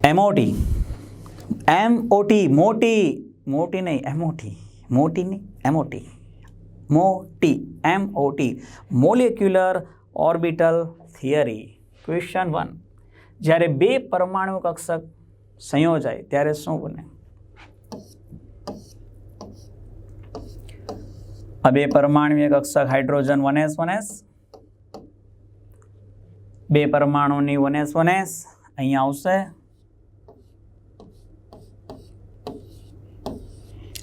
એમઓટી એમઓટી મોટી મોટી નહીં એમઓટી મોટી નહીં એમઓટી મોટી MOT molecular orbital theory question one જ્યારે બે પરમાણુ કક્ષક સંયોજાય, ત્યારે શું બને? આ બે પરમાણુય કક્ષક hydrogen one S one S બે પરમાણુની વન એસ અહીંયા આવશે.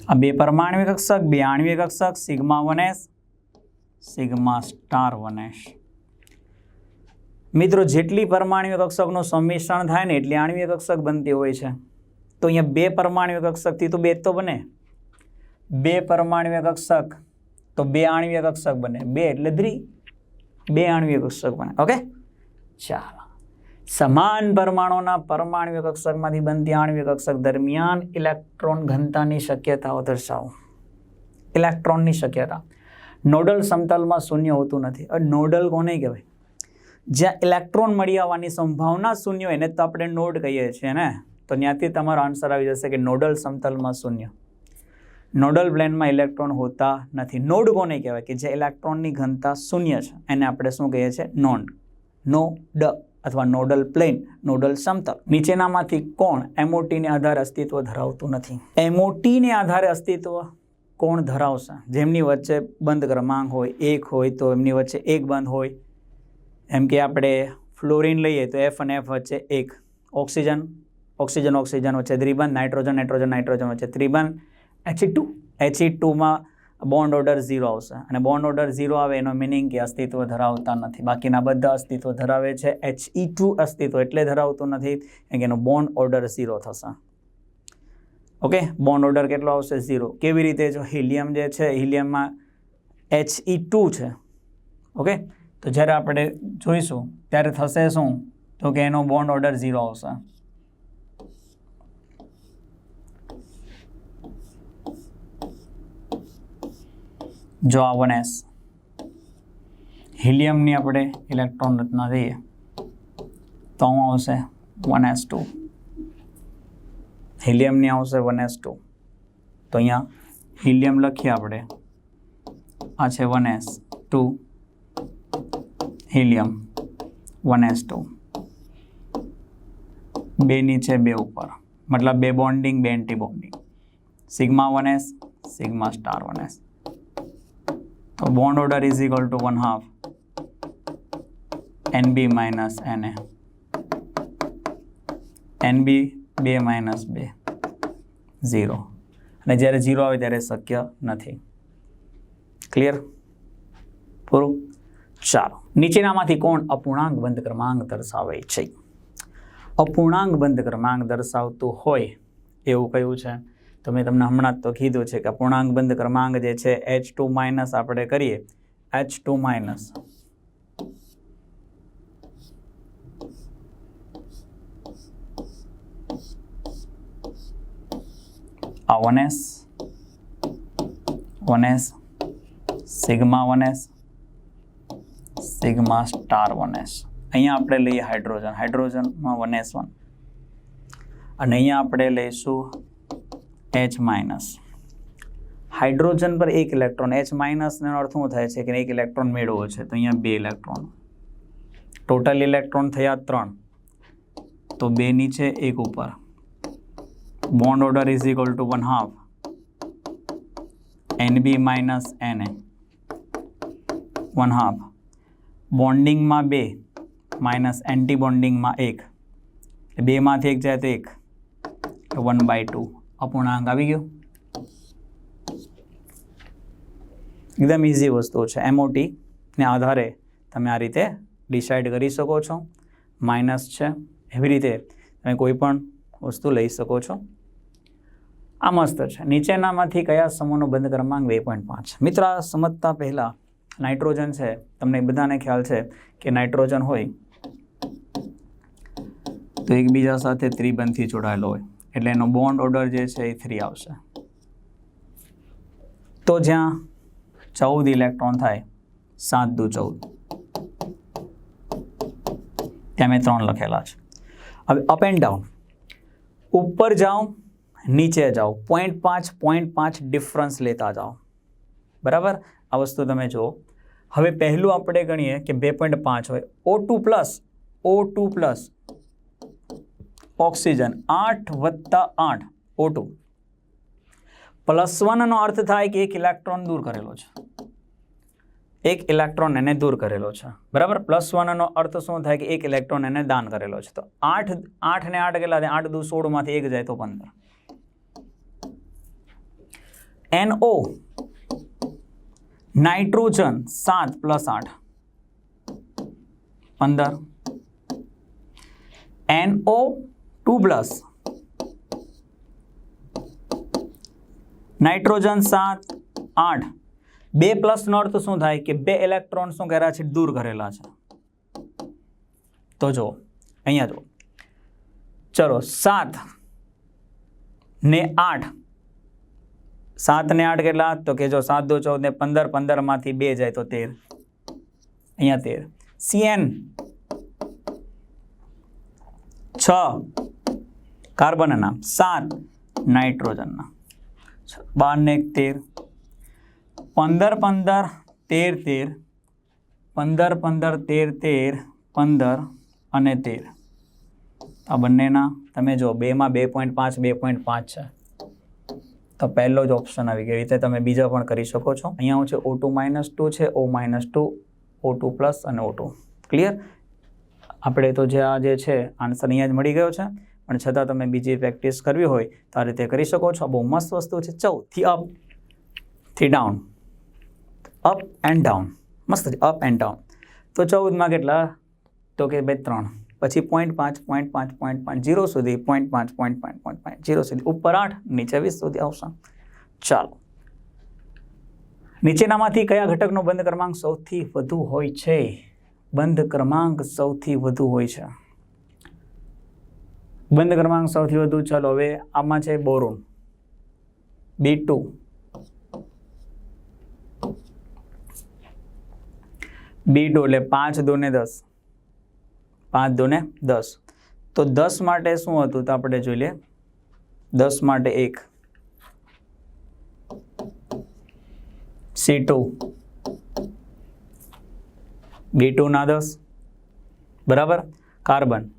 આ બે પરમાણુ કક્ષક, બે આણવી કક્ષક, sigma one s sigma star one s મિત્રો, જેટલી પરમાણુ કક્ષકનું સંમિશ્રણ થાય ને એટલી આણવી કક્ષક બનતી હોય છે. તો અહીંયા બે પરમાણુ કક્ષકથી તો બે તો બને. બે પરમાણુ કક્ષક તો બે આણ્વીય કક્ષક બને. બે એટલે દ્રી બે આણ્વીય કક્ષક બને. ઓકે? ચાલો. સમાન પરમાણુના પરમાણુ કક્ષકમાંથી બનતી આણ્વીય કક્ષક દરમિયાન ઇલેક્ટ્રોન ઘનતાની શક્યતાઓ દર્શાવો. ઇલેક્ટ્રોનની શક્યતા. નોડલ સમતલમાં શૂન્ય હોતું નથી. નોડલ કોને કહેવાય? જ્યાં ઇલેક્ટ્રોન મળી આવવાની સંભાવના શૂન્ય હોય, એને તો આપણે નોડ કહીએ છીએ ને? તો ત્યાંથી તમારો આન્સર આવી જશે કે નોડલ સમતલમાં શૂન્ય. નોડલ પ્લેનમાં ઇલેક્ટ્રોન હોતા નથી. નોડ કોને કહેવાય? કે જે ઇલેક્ટ્રોનની ઘનતા શૂન્ય છે. એને આપણે શું કહીએ છીએ? નોડ નો ડ અથવા નોડલ પ્લેન, નોડલ સમતલ. નીચેનામાંથી કોણ એમઓટીને આધારે અસ્તિત્વ ધરાવતું નથી? એમઓટીને આધારે અસ્તિત્વ કોણ ધરાવશે? જેમની વચ્ચે બંધ ક્રમાંક હોય, એક હોય, તો એમની વચ્ચે એક બંધ હોય. એમ કે આપણે ફ્લોરિન લઈએ તો એફ અને એફ વચ્ચે એક. ઓક્સિજન ઓક્સિજન ઓક્સિજન વચ્ચે ત્રિબંધ, નાઇટ્રોજન નાઇટ્રોજન નાઇટ્રોજન વચ્ચે ત્રિબંધ. HE two. એચઈ ટુમાં બોન્ડ ઓર્ડર ઝીરો આવશે. અને બોન્ડ ઓર્ડર ઝીરો આવે એનો મિનિંગ કે અસ્તિત્વ ધરાવતા નથી. બાકીના બધા અસ્તિત્વ ધરાવે છે. એચઈ ટુ અસ્તિત્વ એટલે ધરાવતું નથી કે એનો બોન્ડ ઓર્ડર ઝીરો થશે. ઓકે બોન્ડ ઓર્ડર કેટલો આવશે? ઝીરો કેવી રીતે? જો હિલિયમ જે છે હિલિયમમાં એચઈ ટુ છે. ઓકે તો જ્યારે આપણે જોઈશું, ત્યારે થશે શું? તો કે એનો બોન્ડ ઓર્ડર ઝીરો આવશે. જો આ વન એસ હિલિયમની આપણે ઇલેક્ટ્રોન રચના જોઈએ. તો હું આવશે વન એસ ટુ હિલિયમની આવશે વન એસ ટુ તો અહીંયા હિલિયમ લખીએ આપણે. આ છે one S two helium one S two બે નીચે બે ઉપર. મતલબ બે બોન્ડિંગ બે anti bonding sigma one S sigma star one S તો bond order is equal to one half N B minus N N B બે માઇનસ બે ઝીરો અને જ્યારે ઝીરો આવે ત્યારે શક્ય નથી. ક્લિયર પૂરું? ચાલો. નીચેનામાંથી કોણ અપૂર્ણાંક બંધ ક્રમાંક દર્શાવે છે? અપૂર્ણાંક બંધ ક્રમાંક દર્શાવતું હોય એવું કયું છે? તો મેં તમને હમણાં જ તો કીધું છે કે પૂર્ણાંક બંધ ક્રમાંક જે છે એચ ટુ માઇનસ આપણે કરીએ. એચ ટુ માઇનસ આ one S one S sigma one S sigma star one S અહીંયા આપણે લઈએ હાઇડ્રોજન હાઇડ્રોજનમાં વન એસ વન અને અહીંયા આપણે લઈશું એચ માઇનસ હાઇડ્રોજન પર એક ઇલેક્ટ્રોન એચ માઇનસનો અર્થ શું થાય છે કે એક ઇલેક્ટ્રોન મેળવવો છે? તો અહીંયા બે ઇલેક્ટ્રોન ટોટલ ઇલેક્ટ્રોન થયા ત્રણ. તો બે નીચે, એક ઉપર. Bond order is equal to one half N B minus N A one half બોન્ડિંગમાં બે માઇનસ એન્ટી બોન્ડિંગમાં એક. એટલે બેમાંથી એક જાય તો એક. વન બાય ટુ અપૂર્ણાંક આવી ગયો. એકદમ ઇઝી વસ્તુ છે. એમઓટી ને આધારે તમે આ રીતે ડિસાઇડ કરી શકો છો. માઇનસ છે. એવી રીતે તમે કોઈ પણ વસ્તુ લઈ શકો છો. આ મસ્ત છે. નીચેનામાંથી કયા સમૂહનો બંધ ક્રમાંક બે પોઈન્ટ પાંચ? મિત્ર સમજતા પહેલાં નાઇટ્રોજન છે. તમને બધાને ખ્યાલ છે કે નાઇટ્રોજન હોય તો એકબીજા સાથે ત્રિબંધથી જોડાયેલો હોય. એટલે એનો બોન્ડ ઓર્ડર જે છે એ થ્રી આવશે. તો જ્યાં ચૌદ ઇલેક્ટ્રોન થાય, સાત દુ ચૌદ. ત્યાં મેં ત્રણ લખેલા છે. હવે અપ એન્ડ ડાઉન ઉપર જાઓ, નીચે જાઓ. પોઈન્ટ પાંચ પોઈન્ટ પાંચ ડિફરન્સ લેતા જાઓ. બરાબર? આ વસ્તુ તમે જુઓ. હવે પહેલું આપણે ગણીએ કે બે પોઈન્ટ પાંચ હોય. O two plus O two plus oxygen આઠ વત્તા આઠ ઓટો પ્લસ વનનો અર્થ થાય કે એક ઇલેક્ટ્રોન દૂર કરેલો છે. એક ઇલેક્ટ્રોન એને દૂર કરેલો છે. બરાબર? પ્લસ વનનો અર્થ શું થાય કે એક ઇલેક્ટ્રોન એને દાન કરેલો છે. તો આઠ આઠ ને આઠ કેટલા આઠ દૂર સોળમાંથી એક જાય તો પંદર. એનઓ નાઇટ્રોજન સાત પ્લસ આઠ. પંદર. N O two plus. Nitrogen સાત, આઠ. બે પ્લસનો અર્થ શું થાય કે બે ઇલેક્ટ્રોન શું કર્યા છે? દૂર કરેલા છે. તો જો અહીંયા જો ચલો, સાત ને આઠ. સાત ને આઠ કેટલા? તો કે જો સાત દો ચૌદ ને પંદર, પંદરમાંથી બે જાય તો તેર. અહીંયા તેર. સીએન છ. કાર્બનના સાત નાઇટ્રોજનના. બાર ને એક તેર, પંદર પંદર તેર તેર, પંદર પંદર તેર તેર, પંદર અને તેર. આ બંનેના તમે જો બેમાં બે પોઈન્ટ પાંચ, બે પોઈન્ટ પાંચ છે. તો પહેલો જ ઓપ્શન આવી ગયો. રીતે તમે બીજા પણ કરી શકો છો. અહીંયા હું છે ઓ ટુ માઇનસ ટુ છે, O minus two, O two plus અને ઓ ટુ. ક્લિયર? આપણે તો જે આ જે છે, આન્સર અહીંયા જ મળી ગયો છે. પણ છતાં તમે બીજી પ્રેક્ટિસ કરવી હોય તો રીતે કરી શકો છો. બહુ મસ્ત વસ્તુ છે. ચૌથી અપથી ડાઉન અપ એન્ડ ડાઉન મસ્ત છે. અપ એન્ડ ડાઉન તો ચૌદમાં કેટલા? તો કે ભાઈ ત્રણ. પછી પોઈન્ટ પાંચ પોઈન્ટ પાંચ પોઈન્ટ પાંચ. જીરો સુધી પોઈન્ટ પાંચ પોઈન્ટ પાંચ પોઈન્ટ પાંચ. જીરો સુધી ઉપર આઠ, નીચે વીસ સુધી આવશે. ચાલો. નીચેનામાંથી કયા ઘટકનો બંધ ક્રમાંક સૌથી વધુ હોય છે? બંધ ક્રમાંક સૌથી વધુ હોય છે. બંધ ક્રમાંક સૌથી વધુ ચલો હવે આમાં છે boron. B two B two એટલે પાંચ દોને દસ. પાંચ દોને દસ. તો દસ માટે શું હતું? તો આપણે જોઈ લઈએ. દસ માટે એક. સી ટુ બી ટુના દસ. બરાબર? કાર્બન.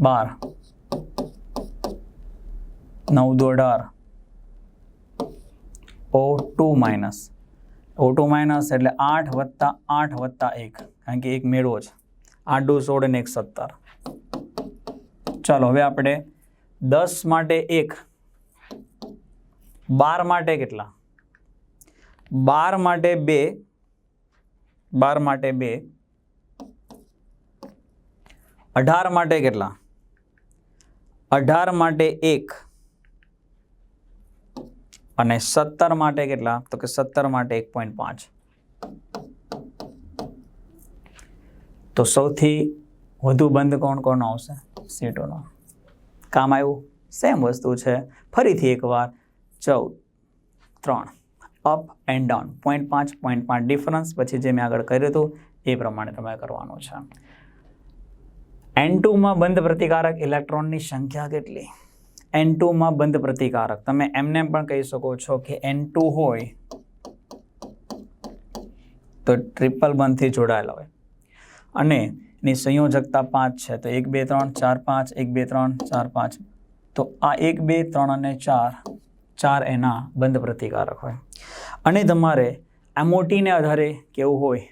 બાર. નવ દો અઢાર O two minus. O two minus એટલે આઠ વત્તા આઠ વત્તા એક. કારણ કે એક મેળવો છે. આઠ દો સોળ અને એક સત્તર. ચાલો, હવે આપણે દસ માટે એક. બાર માટે કેટલા? બાર માટે બે. બાર માટે બે. અઢાર માટે કેટલા? અઢાર માટે એક અને સત્તર માટે કેટલા? તો કે સત્તર માટે એક પોઈન્ટ પાંચ. તો સૌથી વધુ બંધ કોણ કોણ આવશે? સીટોનો. કામ આવ્યું? સેમ વસ્તુ છે. ફરીથી એકવાર ચૌદ, ત્રણ, અપ એન્ડ ડાઉન. પોઈન્ટ પાંચ પોઈન્ટ પાંચ ડિફરન્સ. પછી જે મેં આગળ કર્યું હતું, એ પ્રમાણે તમારે કરવાનું છે. એન ટુમાં બંધ પ્રતિકારક ઇલેક્ટ્રોનની સંખ્યા કેટલી? એન ટુમાં બંધ પ્રતિકારક. તમે એમને પણ કહી શકો છો કે એન ટુ હોય તો ટ્રિપલ બંધથી જોડાયેલા હોય. અને એની સંયોજકતા પાંચ છે, તો એક, બે, ત્રણ, ચાર, પાંચ, એક, બે, ત્રણ, ચાર, પાંચ. તો આ એક, બે, ત્રણ અને ચાર ચાર એના બંધ પ્રતિકારક હોય. અને તમારે એમઓટીને આધારે કેવું હોય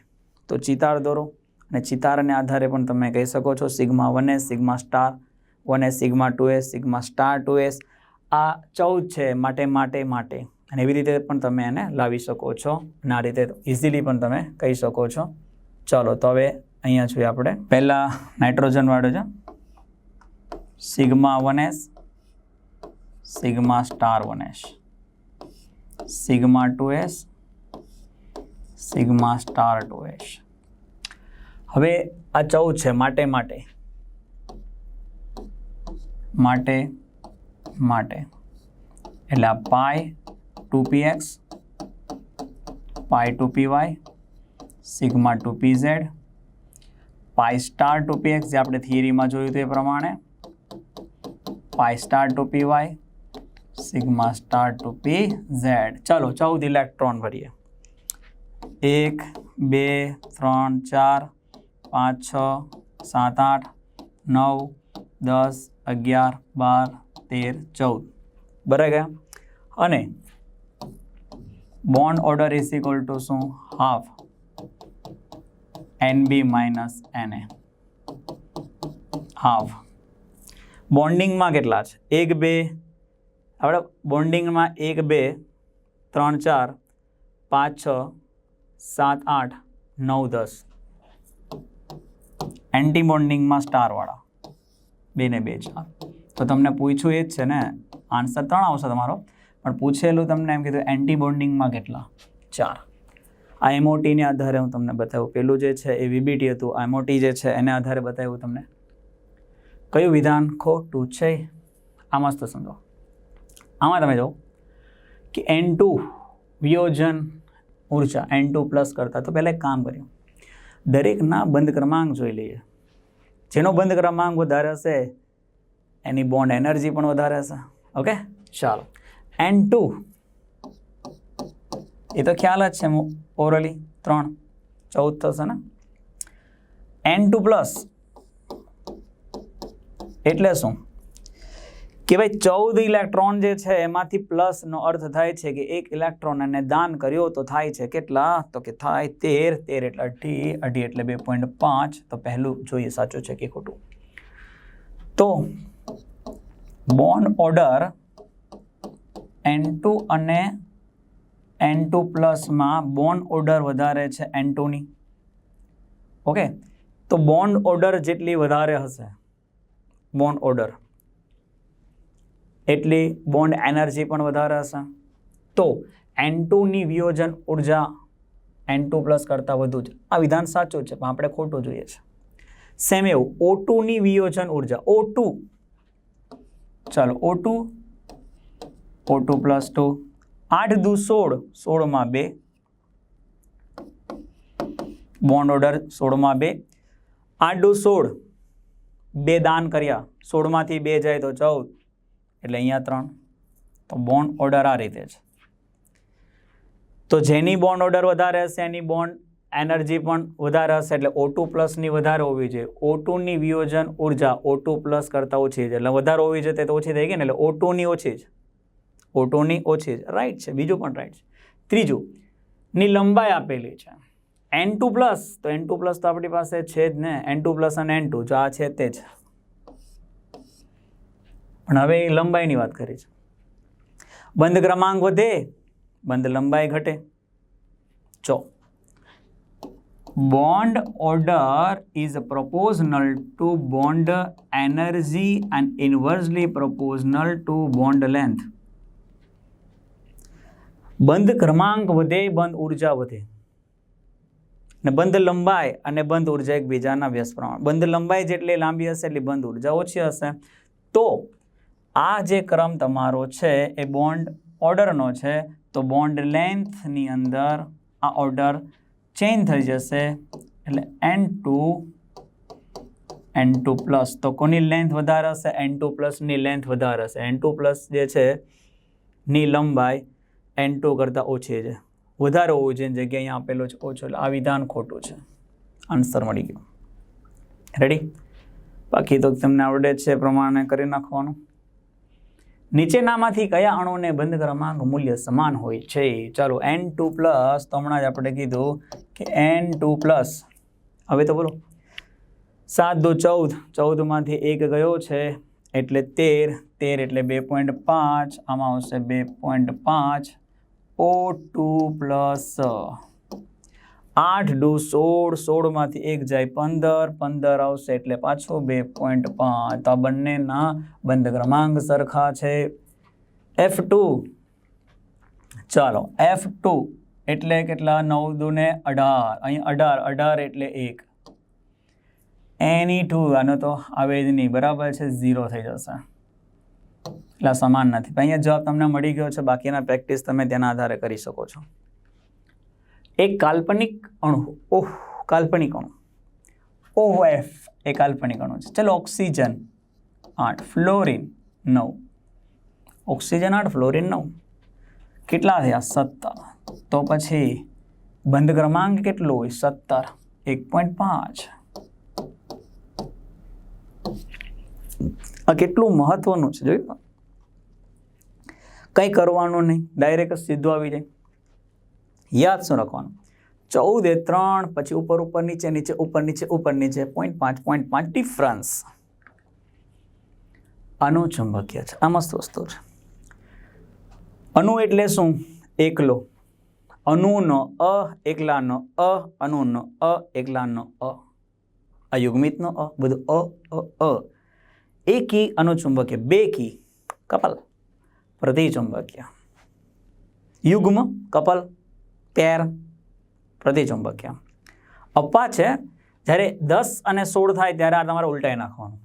તો ચિતાર દોરો. અને ચિતારને આધારે પણ તમે કહી શકો છો sigma one S, sigma star one S, sigma two S, sigma star two S. આ ચૌદ છે, માટે માટે માટે. અને એવી રીતે પણ તમે એને લાવી શકો છો અને આ રીતે ઇઝીલી પણ તમે કહી શકો છો. ચાલો, તો હવે અહીંયા જોઈએ આપણે પહેલાં નાઇટ્રોજનવાળો છે. Sigma one S, sigma star one S. Sigma two S, sigma star two S. હવે આ ચૌદ છે, માટે માટે. માટે માટે. એટલે આ pi two P X, pi two P Y, sigma two P Z pi star two P X, જે આપણે થિયરીમાં જોયું હતું એ પ્રમાણે pi star two P Y, sigma star two P Z. ચાલો, ચૌદ ઇલેક્ટ્રોન ભરીએ. એક, બે, ત્રણ, ચાર પાંચ, છ, સાત, આઠ, નવ, દસ, અગિયાર, બાર, તેર, ચૌદ. બરાબર ગયા? અને bond order is equal to શું? Half N B minus N A half બોન્ડિંગમાં કેટલા છે? એક, બે. આપણે બોન્ડિંગમાં એક, બે, ત્રણ, ચાર, પાંચ, છ, સાત, આઠ, નવ, દસ. એન્ટી બોન્ડિંગમાં સ્ટારવાળા બે ને બે ચાર. તો તમને પૂછ્યું એ જ છે ને આન્સર ત્રણ આવશે તમારો. પણ પૂછેલું તમને એમ કીધું એન્ટી બોન્ડિંગમાં કેટલા? ચાર. આ એમઓટીને આધારે હું તમને બતાવું. પેલું જે છે એ વીબીટી હતું, આ એમઓટી જે છે એને આધારે બતાવ્યું તમને. કયું વિધાન ખોટું છે? આ મસ્ત સમજો. આમાં તમે જો કે એન ટુ વિયોજન ઊર્જા એન ટુ પ્લસ કરતા તો પહેલાં એક કામ કર્યું. દરેકના બંધ ક્રમાંક જોઈ લઈએ. જેનો બંધ ક્રમાંક વધારે હશે એની બોન્ડ એનર્જી પણ વધારે હશે. ઓકે ચાલો. એન ટુ એ તો ખ્યાલ જ છે ઓરલી ત્રણ. ચૌદ થશે ને? એન ટુ પ્લસ એટલે શું? કે ભાઈ ચૌદ ઇલેક્ટ્રોન જે છે એમાંથી પ્લસનો અર્થ થાય છે કે એક ઇલેક્ટ્રોન એને દાન કર્યો તો થાય છે કેટલા? તો કે થાય તેર તેર એટલે અઢી અઢી એટલે બે પોઈન્ટ પાંચ. તો પહેલું જોઈએ સાચું છે કે ખોટું? તો બોન્ડ ઓર્ડર એન ટુ અને એન ટુ પ્લસમાં બોન્ડ ઓર્ડર વધારે છે એન ટુની. ઓકે? તો બોન્ડ ઓર્ડર જેટલી વધારે હશે, બોન્ડ ઓર્ડર. એટલી બોન્ડ એનર્જી પણ વધારે હશે. તો એન ટુની વિયોજન ઊર્જા એન ટુ પ્લસ કરતાં વધુ છે. આ વિધાન સાચું છે, પણ આપણે ખોટું જોઈએ છે. સેમ એવું ઓ ટુની વિયોજન ઊર્જા ઓ ટુ ચાલો O two O two plus two આઠ દુ સોળ, સોળમાં બે. બોન્ડ ઓર્ડર સોળમાં બે. આઠ દુ સોળ, બે દાન કર્યા. સોળમાંથી બે જાય તો ચૌદ. એટલે અહીંયા ત્રણ. તો બોન્ડ ઓર્ડર આ રીતે છે. તો જેની બોન્ડ ઓર્ડર વધારે હશે, એની બોન્ડ એનર્જી પણ વધારે હશે, એટલે ઓ ટુ પ્લસની વધારે હોવી જોઈએ. ઓ ટુની વિયોજન ઊર્જા ઓ ટુ પ્લસ કરતાં ઓછી છે. એટલે વધારે હોવી જોઈએ તે ઓછી થઈ ગઈ ને, એટલે ઓ ટુની ઓછી છે. ઓ ટુની ઓછી છે. રાઈટ છે. બીજું પણ રાઈટ છે. ત્રીજું, ની લંબાઈ આપેલી છે. એન ટુ પ્લસ તો એન ટુ પ્લસ તો આપણી પાસે છે જ ને. એન ટુ પ્લસ અને એન ટુ જો આ છે તે જ. પણ હવે એ લંબાઈની વાત કરી છે. બંધ ક્રમાંક વધે, બંધ લંબાઈ ઘટે. ચો bond order is proportional to bond energy and inversely proportional to bond length બંધ ક્રમાંક વધે, બંધ ઊર્જા વધે. ને બંધ લંબાઈ અને બંધ ઊર્જા એકબીજાના વ્યસ્ત પ્રમાણ બંધ લંબાઈ જેટલી લાંબી હશે, એટલી બંધ ઊર્જા ઓછી હશે. તો આ જે ક્રમ તમારો છે, એ બોન્ડ ઓર્ડરનો છે, તો બોન્ડ લેન્થની અંદર આ ઓર્ડર ચેન્જ થઈ જશે. એટલે N two N two plus તો કોની લેન્થ વધારે હશે? એન ટુ પ્લસની લેન્થ વધારે હશે. એન ટુ પ્લસ જે છે, ની લંબાઈ એન ટુ કરતાં ઓછી છે. વધારે હોવું જોઈએ જગ્યા અહીંયા આપેલો છે, ઓછો. એટલે આ વિધાન ખોટું છે. આન્સર મળી ગયો. રેડી બાકી તો તમને આવડે છે પ્રમાણે કરી નાખવાનું. નીચેનામાંથી કયા અણુને બંધ ક્રમાંક મૂલ્ય સમાન હોય છે? ચાલો એન ટુ પ્લસ તો હમણાં જ આપણે કીધું કે એન ટુ પ્લસ હવે તો બોલો. સાત દો ચૌદ. ચૌદમાંથી એક ગયો છે? એટલે તેર. તેર એટલે બે પોઈન્ટ પાંચ. આમાં આવશે બે પોઈન્ટ પાંચ. ઓ ટુ પ્લસ આઠ ડુ સોળ, સોળમાંથી એક જાય પંદર પંદર આવશે એટલે પાછો બે પોઈન્ટ પાંચ. તો આ બંનેના બંધ ક્રમાંક સરખા છે. એફ ટુ ચાલો એફ ટુ એટલે કેટલા? નવ દુને અઢાર. અહીં અઢાર અઢાર એટલે એક. એની ટુ આનો તો આવે જ નહીં. બરાબર છે ઝીરો થઈ જશે. એટલે સમાન નથી. અહીંયા જવાબ તમને મળી ગયો છે. બાકીના પ્રેક્ટિસ તમે તેના આધારે કરી શકો છો. એક કાલ્પનિક અણુ, ઓહ, કાલ્પનિક અણુ. ઓહ એફ એ કાલ્પનિક અણુ છે. ચલો, ઓક્સિજન આઠ, ફ્લોરિન નવ. ઓક્સિજન આઠ, ફ્લોરિન નવ. કેટલા થયા? સત્તર. તો પછી બંધ ક્રમાંક કેટલો હોય? સત્તર. એક પોઈન્ટ પાંચ. આ કેટલું મહત્વનું છે? જોયું? કંઈ કરવાનું નહીં. ડાયરેક્ટ સીધું આવી જાય. યાદ શું રાખવાનું? ચૌદ ત્રણ, પછી ઉપર ઉપર, નીચે નીચે, ઉપર નીચે ઉપર, નીચે પોઈન્ટ પાંચ પોઈન્ટ પાંચ ડિફરન્સ અનુચુંબકીય છે. આ મસ્ત વસ્તુ છે. અનુ એટલે શું? એકલો. અણુનો અ, એકલાનો અ અણુનો અ, એકલાનો અ. અયુગ્મિતનો અ, બધું અ અ અ. એકી અનુચુંબકીય બે કી. કપલ. પ્રતિચુંબકીય. યુગ્મ, કપલ પેર પ્રતિચુંબકીય. અપ્પા છે, જ્યારે દસ અને સોળ થાય ત્યારે આ તમારે ઉલટાઈ નાખવાનું.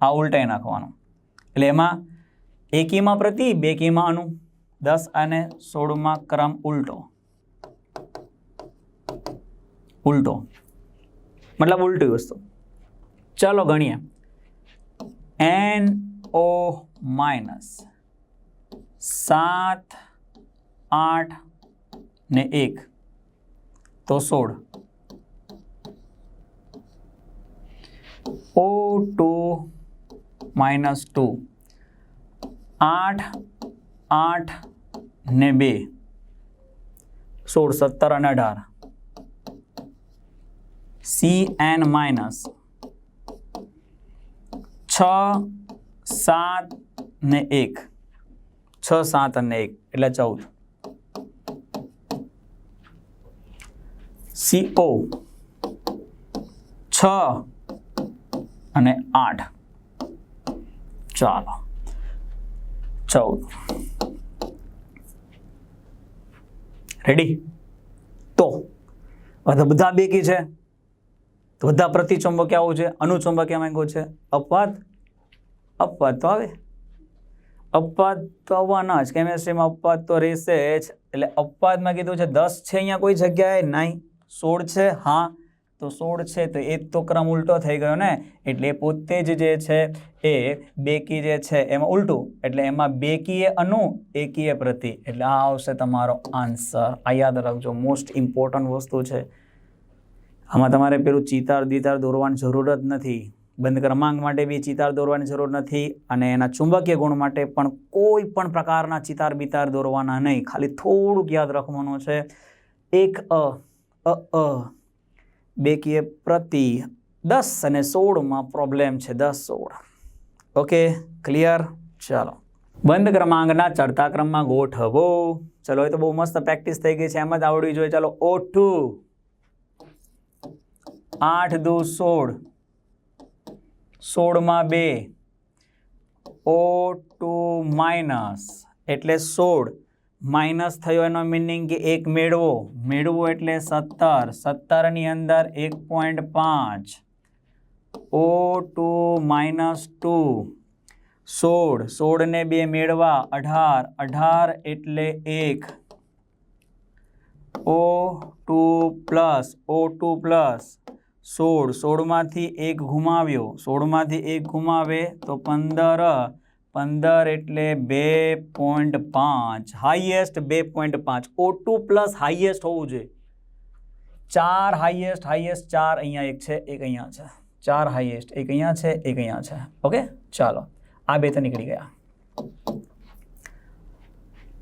આ ઉલટાઈ નાખવાનું. એટલે એમાં એકીમાં પ્રતિ બે કીમાં અણુ. દસ અને સોળમાં ક્રમ ઉલટો. ઉલટો. મતલબ ઉલટી વસ્તુ. ચાલો ગણીએ. એન ઓ માઇનસ સાત આઠ ને એક. તો સોળ. O two minus two. આઠ આઠ ને બે. સોળ, સત્તર અને અઢાર. સી એન માઇનસ છ, સાત ને એક. છ, સાત અને એક, એટલે ચૌદ. સી ઓ છ અને આઠ. ચાલો. ચૌદ. રેડી તો બધા બેકી છે? તો બધા પ્રતિચુંબક આવું છે, અનુચુંબકીય માંગ્યો છે. અપવાદ? અપવાદ તો આવે. અપવાદ તો આવવાના જ. કેમેસ્ટ્રીમાં અપવાદ તો રહેશે જ. એટલે અપવાદમાં કીધું છે, દસ છે અહીંયા કોઈ જગ્યાએ? નહીં. સોળ છે? હા. તો સોળ છે, તો એ તો ક્રમ ઉલટો થઈ ગયો ને? એટલે પોતે જ જે છે એ બેકી જે છે એમાં ઉલટું. એટલે એમાં બેકીએ અનુ, એકીએ પ્રતિ. એટલે આ આવશે તમારો આન્સર. આ યાદ રાખજો મોસ્ટ ઇમ્પોર્ટન્ટ વસ્તુ છે. આમાં તમારે પેલું ચિતાર દિતાર દોરવાની જરૂર જ નથી. બંધ ક્રમાંક માટે બી ચિતાર દોરવાની જરૂર નથી અને એના ચુંબકીય ગુણ માટે પણ કોઈ પણ પ્રકારના ચિતાર બિતાર દોરવાના નહીં. ખાલી થોડુંક યાદ રાખવાનું છે. એક અ અ અ બેકીય પ્રતિ દસ અને સોળમાં પ્રોબ્લેમ છે દસ સોળ. ઓકે ક્લિયર ચાલો. બંધ ક્રમાંકના ચડતા ક્રમમાં ગોઠવો. ચલો, એ તો બહુ મસ્ત પ્રેક્ટિસ થઈ ગઈ છે. એમ જ આવડવી જોઈએ. ચાલો, ઓઠું. આઠ દુ સોળ. સોળમાં બે. O two minus. એટલે સોળ. માઇનસ થયો એનો મિનિંગ કે એક મેળવો. મેળવો એટલે સત્તર. સત્તરની અંદર એક પોઈન્ટ પાંચ. ઓ ટુ માઇનસ ટુ સોળ. સોળને બે મેળવા. અઢાર. અઢાર એટલે એક. O two plus O two plus સોળ. સોળમાંથી એક ગુમાવ્યો. સોળમાંથી એક ગુમાવે તો પંદર. પંદર એટલે બે પોઈન્ટ પાંચ. હાઈએસ્ટ બે પોઈન્ટ પાંચ. ઓ ટુ પ્લસ હાઈએસ્ટ હોવું જોઈએ. ચાર હાઈએસ્ટ હાઈએસ્ટ ચાર અહીંયા એક છે, એક અહીંયા છે. ચાર હાઈએસ્ટ એક અહીંયા છે, એક અહીંયા છે. ઓકે ચાલો. આ બે તો નીકળી ગયા.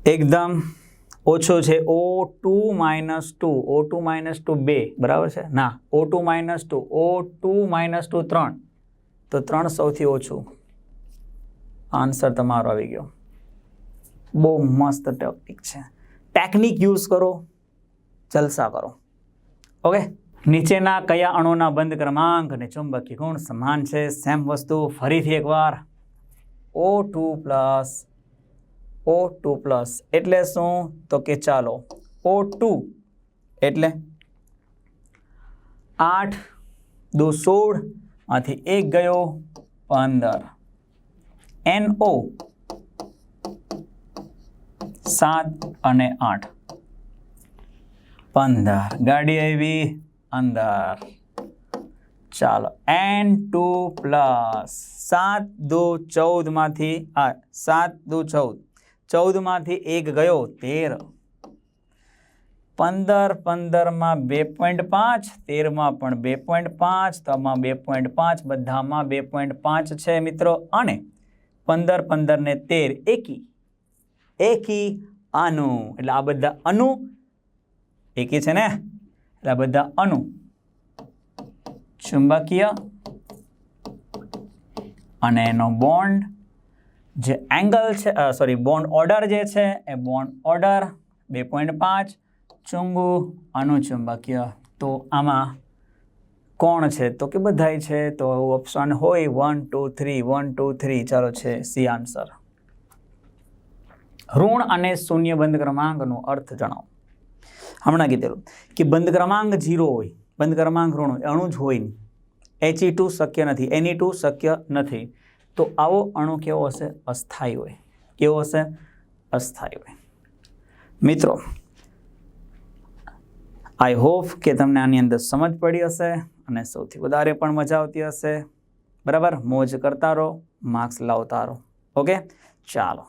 એકદમ ઓછો છે. O two minus two O two minus two બે. બરાબર છે? ના. O two minus two O two minus two ત્રણ. તો ત્રણ સૌથી ઓછું. આન્સર તમારો આવી ગયો. બહુ મસ્ત ટોપિક છે. ટેકનિક યુઝ કરો, જલસા કરો. ઓકે નીચેના કયા અણુના બંધ ક્રમાંક અને ચુંબકીય ગુણ સમાન છે? સેમ વસ્તુ, ફરીથી એકવાર. O two plus O two plus એટલે શું? તો કે ચાલો ઓ ટુ એટલે? આઠ, દો સોળમાંથી એક ગયો, પંદર. એન ઓ સાત અને આઠ. પંદર. ગાડી આવી. અંદર. ચાલો. એન ટુ પ્લસ સાત દુ ચૌદમાંથી આ સાત દુ ચૌદ. ચૌદમાંથી એક ગયો તેર. પંદર, પંદરમાં બે પોઈન્ટ પાંચ, તેરમાં પણ બે પોઈન્ટ પાંચ, તો બે પોઈન્ટ પાંચ, બધામાં બે પોઈન્ટ પાંચ છે મિત્રો. અને પંદર પંદર ને તેર. એકી. એકી અનુ એટલે આ બધા અનુ એકી છે ને? એટલે આ બધા અનુ ચુંબકીય અને એનો બોન્ડ જે એંગલ છે સોરી બોન્ડ ઓર્ડર જે છે, એ બોન્ડ ઓર્ડર બે પોઈન્ટ પાંચ ચુંબુ અનુચુંબકીય તો આમાં કોણ છે? તો કે બધાય છે? તો ઓપ્શન હોય one two three one two three ચાલો છે સી આન્સર ઋણ અને શૂન્ય બંધ ક્રમાંકનો અર્થ જણાવો. હમણાં કીધેલું કે બંધ ક્રમાંક જીરો હોય, બંધ ક્રમાંક ઋણ હોય, અણુ જ હોય નહીં. એચઈ ટુ શક્ય નથી એની ટુ શક્ય નથી. તો આવો અણુ કેવો હશે? અસ્થાયી હોય. કેવો હશે? અસ્થાયી હોય. મિત્રો આઈ હોપ કે તમને આની અંદર સમજ પડી હશે. અને સૌથી વધારે પણ મજા આવતી હશે. બરાબર? મોજ કરતા રહો માર્ક્સ લાવતા રહો. ઓકે ચાલો.